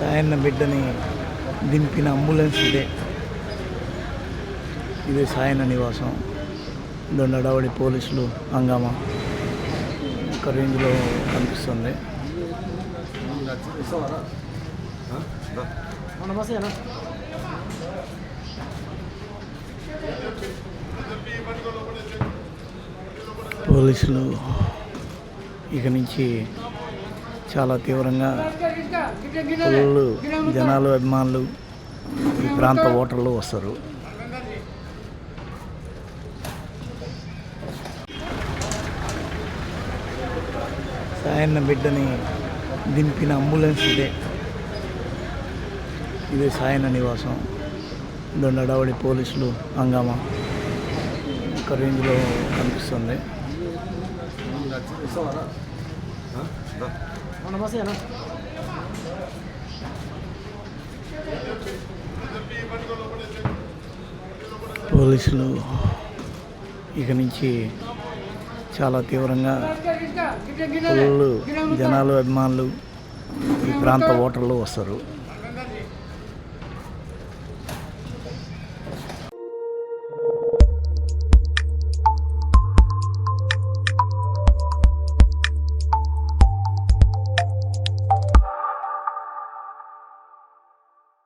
సాయన్న బిడ్డని దింపిన అంబులెన్స్ ఇదే. ఇదే సాయన్న నివాసం. దొండడావడి పోలీసులు హంగామా. ఒక రేంజ్లో కనిపిస్తుంది. పోలీసులు ఇక నుంచి చాలా తీవ్రంగా ఫుల్ జనాలు అభిమానులు ఈ ప్రాంత ఓటర్లు వస్తారు. సాయన్న బిడ్డని దింపిన అంబులెన్స్ ఇదే. ఇదే సాయన్న నివాసం. దొండడావడి పోలీసులు హంగామా. ఒక రేంజ్లో కనిపిస్తుంది. పోలీసులు ఇక నుంచి చాలా తీవ్రంగా పిల్లలు జనాలు అభిమానులు ఈ ప్రాంత ఓటర్లు వస్తారు.